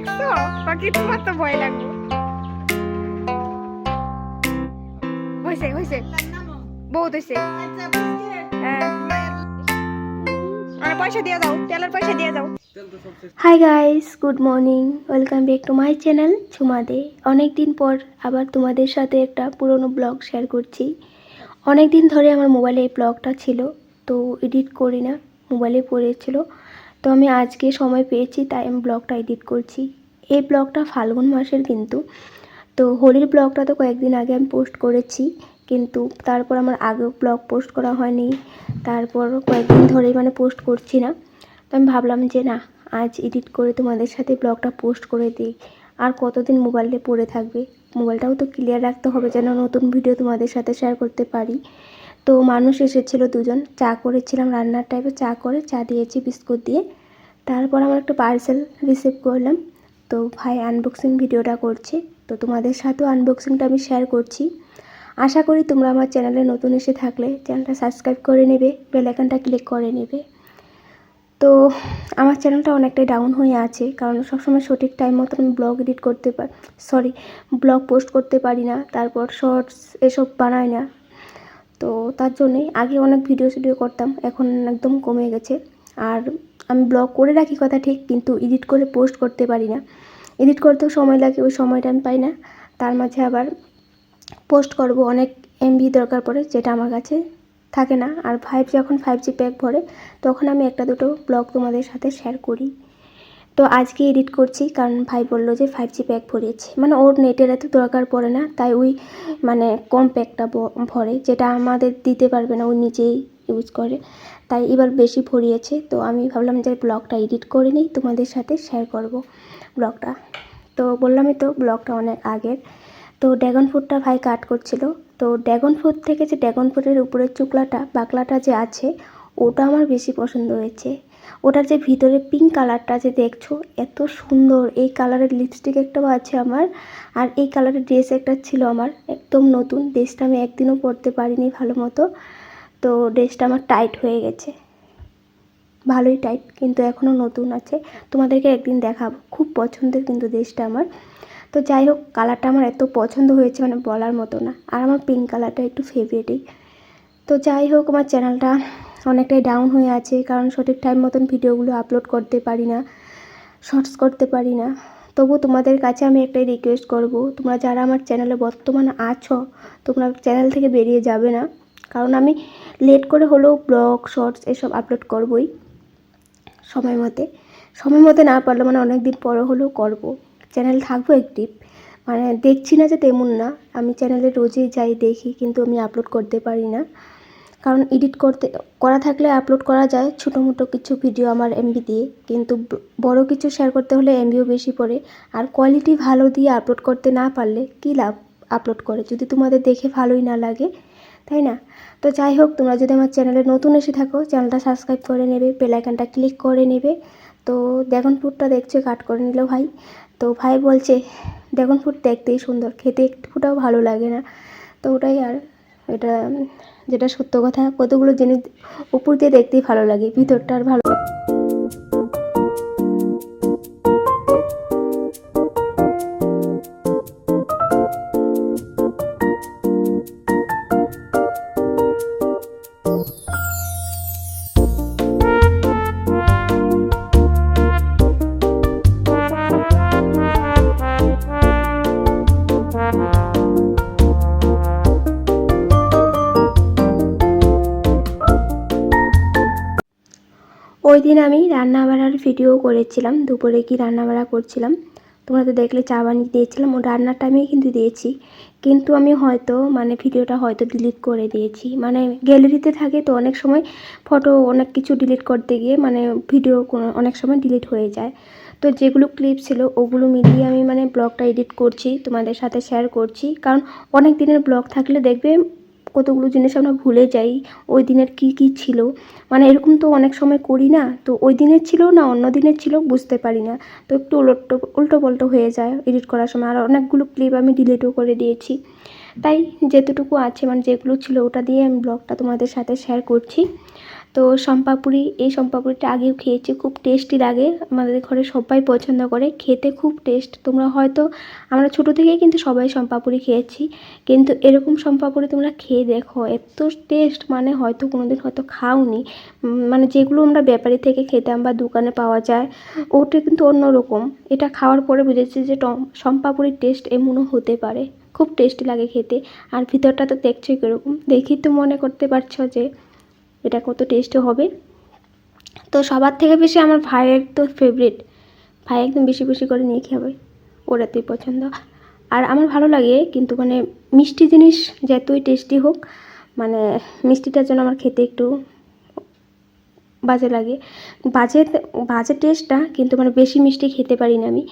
দেখছ? পাখি তোমার তো ভয় লাগবে। হয়েছে হয়েছে। বহুত হয়েছে। হ্যাঁ। Hi guys good morning welcome back to my channel ঝুমাদে অনেক দিন পর আবার তোমাদের সাথে একটা পুরনো ব্লগ শেয়ার করছি। অনেক দিন ধরে আমার মোবাইলে এই ব্লগটা ছিল, তো এডিট করি না মোবাইলে পড়েছিল। তো আমি আজকে সময় পেয়েছি, তাই আমি ব্লগটা এডিট করছি। এই ব্লগটা ফাল্গুন মাসের কিন্তু। তো হোলির ব্লগটা তো কয়েকদিন আগে আমি পোস্ট করেছি, কিন্তু তারপর আমার আগেও ব্লগ পোস্ট করা হয়নি। তারপর কয়েকদিন ধরেই মানে পোস্ট করছি না। তো আমি ভাবলাম যে না, আজ এডিট করে তোমাদের সাথে ব্লগটা পোস্ট করে দিই। আর কতদিন মোবাইলে পড়ে থাকবে? মোবাইলটাও তো ক্লিয়ার রাখতে হবে যেন নতুন ভিডিও তোমাদের সাথে শেয়ার করতে পারি। তো মানুষ এসেছিল দুজন। চা করেছিলাম রান্নার টাইপে চা করে চা দিয়েছি, বিস্কুট দিয়ে। তারপর আমার একটা পার্সেল রিসিভ করলাম। তো ভাই আনবক্সিং ভিডিওটা করছে। তো তোমাদের সাথেও আনবক্সিংটা আমি শেয়ার করছি। আশা করি তোমরা আমার চ্যানেলে নতুন এসে থাকলে চ্যানেলটা সাবস্ক্রাইব করে নেবে বেল আইকনটা ক্লিক করে নেবে। তো আমার চ্যানেলটা অনেকটাই ডাউন হয়ে আছে, কারণ সবসময় সঠিক টাইম মতো আমি ব্লগ এডিট করতে পারি সরি ব্লগ পোস্ট করতে পারি না, তারপর শর্টস এসব বানাই না। তো তার জন্যই আগে অনেক ভিডিও ভিডিও করতাম, এখন একদম কমে গেছে। আর আমি ব্লগ করে রাখি কথা ঠিক, কিন্তু এডিট করে পোস্ট করতে পারি না। এডিট করতেও সময় লাগে, ওই সময়টা আমি পাই না। তার মাঝে আবার পোস্ট করব, অনেক এমবি দরকার পড়ে, যেটা আমার কাছে থাকে না। আর ফাইভ যখন ফাইভ জি প্যাক ভরে, তখন আমি একটা দুটো ব্লগ তোমাদের সাথে শেয়ার করি। তো আজকে এডিট করছি, কারণ ভাই বলল যে ফাইভ জি প্যাক ভরিয়েছে। মানে ওর নেটের এত দরকার পড়ে না, তাই ওই মানে কম প্যাকটা ভরে, যেটা আমাদের দিতে পারবে না, ও নিজেই ইউজ করে। তাই এবার বেশি ভরিয়েছে, তো আমি ভাবলাম যে ব্লগটা এডিট করে নিই, তোমাদের সাথে শেয়ার করব ব্লগটা। তো বললামই তো, ব্লগটা অনেক আগের। তো ড্রাগন ফ্রুটটা ভাই কাট করছিল। তো ড্রাগন ফ্রুট থেকে যে ড্রাগন ফ্রুটের উপরের চুকলাটা, বাকলাটা যে আছে, ওটা আমার বেশি পছন্দ হয়েছে। ওটার যে ভিতরে পিঙ্ক কালারটা যে দেখছ, এত সুন্দর। এই কালারের লিপস্টিক একটাও আছে আমার, আর এই কালারের ড্রেস একটা ছিল আমার, একদম নতুন। ড্রেসটা আমি একদিনও পরতে পারিনি ভালো মতো। তো ড্রেসটা আমার টাইট হয়ে গেছে। ভালোই টাইট কিন্তু এখনও নতুন আছে। তোমাদেরকে একদিন দেখাবো। খুব পছন্দের কিন্তু ড্রেসটা আমার। তো যাই হোক কালারটা আমার এত পছন্দ হয়েছে মানে বলার মতো না। আর আমার পিঙ্ক কালারটা একটু ফেভারিটই তো যাই হোক, আমার চ্যানেলটা অনেকটাই ডাউন হয়ে আছে, কারণ সঠিক টাইম মতন ভিডিওগুলো আপলোড করতে পারি না শর্টস করতে পারি না। তবু তোমাদের কাছে আমি একটাই রিকোয়েস্ট করব, তোমরা যারা আমার চ্যানেলে বর্তমানে আছো, তোমরা চ্যানেল থেকে বেরিয়ে যাবে না, কারণ আমি লেট করে হলেও ব্লগ শর্টস এসব আপলোড করবই সময় মতে। সময় মতে না পারলে মানে অনেক দিন পরে হলেও করব। চ্যানেল থাকব অ্যাক্টিভ মানে দেখছি না যে তেমন না, আমি চ্যানেলে রোজই যাই দেখি, কিন্তু আমি আপলোড করতে পারি না। কারণ এডিট করতে, করা থাকলে আপলোড করা যায় ছোটো মোটো কিছু ভিডিও আমার এমবি দিয়ে। কিন্তু বড় কিছু শেয়ার করতে হলে এমবিও বেশি পড়ে। আর কোয়ালিটি ভালো দিয়ে আপলোড করতে না পারলে কী লাভ আপলোড করে? যদি তোমাদের দেখে ভালোই না লাগে, তাই না? তো যাই হোক, তোমরা যদি আমার চ্যানেলে নতুন এসে থাকো চ্যানেলটা সাবস্ক্রাইব করে নেবে বেল আইকনটা ক্লিক করে নেবে। তো ড্রাগন ফ্রুটটা দেখছ কাট করে নিল ভাই। তো ভাই বলছে ড্রাগন ফ্রুট দেখতেই সুন্দর। খেতে একটু ফোটাও ভালো লাগে না। তো ওটাই আর এটা যেটা সত্য কথা কতগুলো জিনিস উপর দিয়ে দেখতেই ভালো লাগে ভিতরটা আর ভালো ওই দিন আমি রান্না বাড়ার ভিডিও করেছিলাম, দুপুরে কি রান্না বাড়া করছিলাম। তোমরা তো দেখলে চা বানিয়ে দিয়েছিলাম রান্নার টাইমেই কিন্তু দিয়েছি। কিন্তু আমি হয়তো মানে ভিডিওটা হয়তো ডিলিট করে দিয়েছি। মানে গ্যালারিতে থাকে তো অনেক সময় ফটো অনেক কিছু ডিলিট করতে গিয়ে মানে ভিডিও অনেক সময় ডিলিট হয়ে যায়। তো যেগুলো ক্লিপ ছিল, ওগুলো মিলিয়ে আমি মানে ব্লগটা এডিট করছি, তোমাদের সাথে শেয়ার করছি। কারণ অনেক দিনের ব্লগ থাকলে দেখবে কতগুলো জিনিস আমরা ভুলে যাই, ওই দিনের কি কি ছিল? মানে এরকম তো অনেক সময় করি না, তো ওই দিনের ছিল না, অন্য দিনের ছিল বুঝতে পারি না। তো একটু উল্টো উল্টো পাল্টো হয়ে যায় এডিট করার সময়। আর অনেকগুলো ক্লিপ আমি ডিলিটও করে দিয়েছি। তাই যেতটুকু আছে মানে যেগুলো ছিল ওটা দিয়ে আমি ব্লগটা তোমাদের সাথে শেয়ার করছি। তো সম্পাপুরি এই সম্পাপুরিটা আগেও খেয়েছি, খুব টেস্টি লাগে। আমাদের ঘরে সবাই পছন্দ করে, খেতে খুব টেস্ট তোমরা হয়তো, আমরা ছোটো থেকেই কিন্তু সবাই সম্পাপুরি খেয়েছি, কিন্তু এরকম সম্পাপুরি তোমরা খেয়ে দেখো, এত টেস্ট মানে হয়তো কোনোদিন হয়তো খাওনি। মানে যেগুলো আমরা ব্যাপারি থেকে খেতাম বা দোকানে পাওয়া যায়, ওটা কিন্তু অন্যরকম। এটা খাওয়ার পরে বুঝেছি যে সম্পাপুরির টেস্ট এমনও হতে পারে। খুব টেস্টি লাগে খেতে। আর ভিতরটা তো দেখছোই কীরকম। দেখি তো মনে করতে পারছ যে এটা কত টেস্ট হবে। তো সবার থেকে বেশি আমার ভাইয়ের তো ফেভারিট ভাই একদম বেশি বেশি করে নিয়ে খাবে ওরা পছন্দ। আর আমার ভালো লাগে, কিন্তু মানে মিষ্টি জিনিস যতই টেস্টি হোক মানে মিষ্টিটার জন্য আমার খেতে একটু বাজে লাগে। বাজে বাজে টেস্টটা কিন্তু মানে বেশি মিষ্টি খেতে পারি না আমি।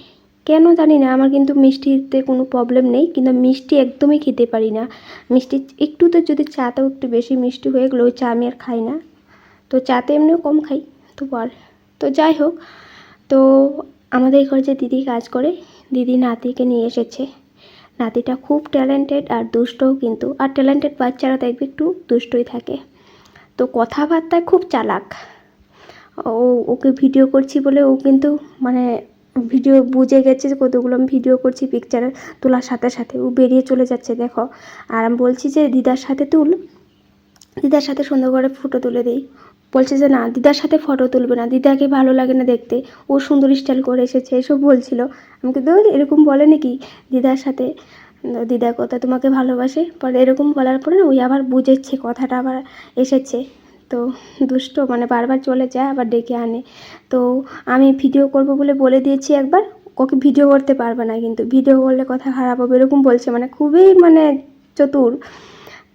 কেন জানি না, আমার কিন্তু মিষ্টিতে কোনো প্রবলেম নেই, কিন্তু মিষ্টি একদমই খেতে পারি না। মিষ্টি একটুতে যদি চাতেও একটু বেশি মিষ্টি হয়ে গেলো, ওই চা আমি আর খাই না। তো চাতে এমনিও কম খাই, তো আর তো যাই হোক, তো আমাদের ঘরে যে দিদি কাজ করে, দিদি নাতিকে নিয়ে এসেছে। নাতিটা খুব ট্যালেন্টেড আর দুষ্টও কিন্তু। আর ট্যালেন্টেড বাচ্চারা দেখবে একটু দুষ্টই থাকে। তো কথাবার্তায় খুব চালাক। ও, ওকে ভিডিও করছি বলে ও কিন্তু মানে ভিডিও বুঝে গেছে যে কতগুলো আমি ভিডিও করছি পিকচার তোলার সাথে সাথে। ও বেরিয়ে চলে যাচ্ছে, দেখো। আর আমি বলছি যে, দিদার সাথে তুল। দিদার সাথে সুন্দর করে ফটো তুলে দিই। বলছে যে, না, দিদার সাথে ফটো তুলবে না। দিদাকে ভালো লাগে না দেখতে। ও সুন্দর স্টাইল করে এসেছে, এসব বলছিল। আমি কিন্তু এরকম বলে নাকি, দিদার সাথে, দিদা কথা তোমাকে ভালোবাসে? পরে এরকম বলার পরে ওই আবার বুঝেছে, কথাটা আবার এসেছে। তো দুষ্ট মানে বারবার চলে যায়, আবার ডেকে আনে। তো আমি ভিডিও করব বলে বলে দিয়েছি একবার, ওকে ভিডিও করতে পারবে না কিন্তু। ভিডিও করলে কথা খারাপ হবে, এরকম বলছে মানে খুবই মানে চতুর।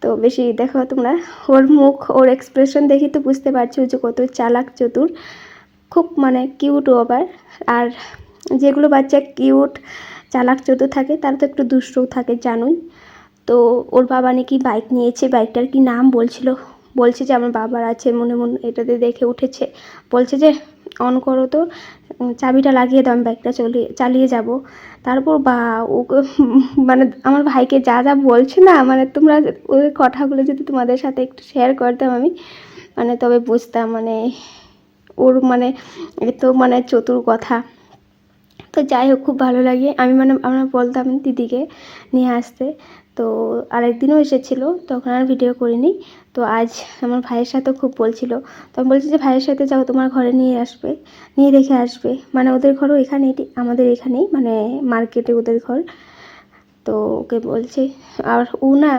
তো বেশি দেখো তোমরা, ওর মুখ, ওর এক্সপ্রেশন দেখি তো বুঝতে পারছ যে কত চালাক, চতুর। খুব মানে কিউটও আবার। আর যেগুলো বাচ্চা কিউট চালাক, চতুর থাকে, তারা তো একটু দুষ্টও থাকে, জানোই। তো ওর বাবা নাকি বাইক নিয়েছে বাইকটার কি নাম বলছিল? বলছে যে আমার বাবার আছে, মনে মনে এটাতে দেখে উঠেছে। বলছে যে, অন করো তো চাবিটা লাগিয়ে দাও, আমি বাইকটা চলিয়ে চালিয়ে যাব। তারপর বা, ওকে মানে আমার ভাইকে যা যা বলছে না মানে তোমরা ওই কথাগুলো যদি তোমাদের সাথে একটু শেয়ার করতাম আমি মানে তবে বুঝতাম মানে ওর মানে এত মানে চতুর কথা। তো যাই হোক, খুব ভালো লাগে। আমি মানে আমরা বলতাম দিদিকে নিয়ে আসতে। তো আরেকদিনও এসেছিল তখন আর ভিডিও করিনি। তো আজ আমার ভাইয়ের সাথে খুব বলছিল। তো আমি বলছি যে, ভাইয়ের সাথে যাও, তোমার ঘরে নিয়ে আসবে, নিয়ে রেখে আসবে। মানে ওদের ঘরও এখানেই, আমাদের এখানেই মানে মার্কেটে ওদের ঘর। তো ওকে বলছে, আর ও না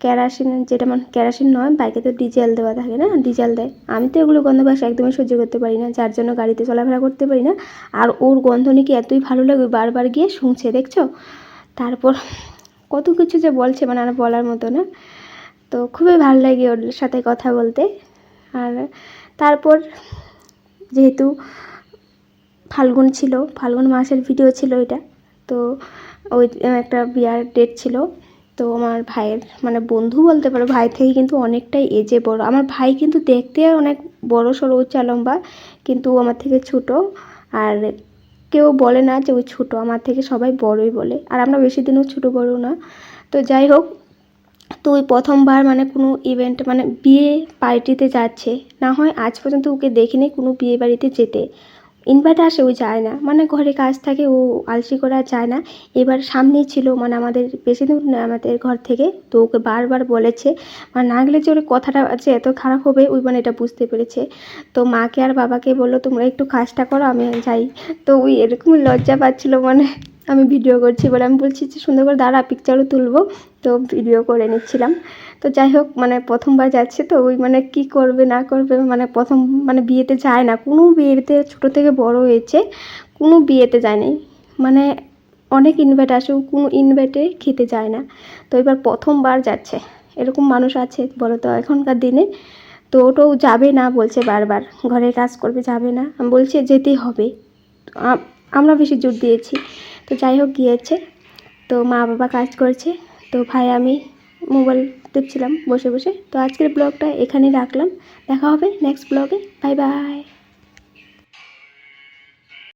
কেরাসিন, যেটা মানে কেরাসিন নয়, বাইকে তো ডিজেল দেওয়া থাকে না, ডিজেল দেয়। আমি তো এগুলো গন্ধ বাস একদমই সহ্য করতে পারি না, যার জন্য গাড়িতে চলাফেরা করতে পারি না। আর ওর গন্ধ নাকি এতই ভালো লাগে বারবার গিয়ে শুনছে, দেখছ? তারপর কত কিছু যে বলছে মানে আর বলার মতো না। তো খুবই ভালো লাগে ওর সাথে কথা বলতে। আর তারপর যেহেতু ফাল্গুন ছিল, ফাল্গুন মাসের ভিডিও ছিল এটা, তো ওই একটা বিয়ার ডেট ছিল। তো আমার ভাইয়ের মানে বন্ধু বলতে পারো, ভাই থেকে কিন্তু অনেকটাই এজে বড়। আমার ভাই কিন্তু দেখতে অনেক বড় সড়ো, উচ্চা লম্বা কিন্তু আমার থেকে ছোট। আর কেউ বলে না যে ওই ছোট, আমার থেকে সবাই বড়ই বলে। আর আমরা বেশি দিনও ছোট বড় না। তো যাই হোক, তো ওই প্রথমবার মানে কোনো ইভেন্ট মানে বিয়ে পার্টিতে যাচ্ছে। না হয় আজ পর্যন্ত ওকে দেখিনি কোনো বিয়ে বাড়িতে যেতে। ইনভাইট আসে, ও যায় না। মানে ঘরে কাজ থাকে, ও আলসি করা যায় না। এবার সামনেই ছিল মানে আমাদের বেশি দূর নয় আমাদের ঘর থেকে, তো ওকে বারবার বলেছে মানে না গেলে যে ওর কথাটা আছে এত খারাপ হবে ওই মানে এটা বুঝতে পেরেছে। তো মাকে আর বাবাকে বলল, তোমরা একটু কাজটা করো, আমি যাই। তো ওই এরকম লজ্জা পাচ্ছিলো মানে আমি ভিডিও করছি বলে আমি বলছি যে সুন্দর করে দাঁড়া পিকচারও তুলবো। তো ভিডিও করে নিচ্ছিলাম। তো যাই হোক মানে প্রথমবার যাচ্ছে তো, ওই মানে কি করবে, না করবে মানে প্রথম মানে বিয়েতে যায় না। কোনো বিয়েতে ছোট থেকে বড় হয়েছে, কোনো বিয়েতে যায়নি মানে অনেক ইনভাইট আসে কোনো ইনভাইটে খেতে যায় না। তো এবার প্রথমবার যাচ্ছে। এরকম মানুষ আছে বলো তো এখনকার দিনে। তো ওটাও যাবে না, বলছে বারবার। ঘরের কাজ করবে, যাবে না। আমি বলছি যেতেই হবে। আমরা বেশি জোর দিয়েছি। তো যাই হোক, গিয়েছে। তো মা বাবা কাজ করছে। তো ভাই, আমি মোবাইল দেখছিলাম বসে বসে। তো আজকের ব্লগটা এখানেই রাখলাম। দেখা হবে নেক্সট ব্লগে। Bye bye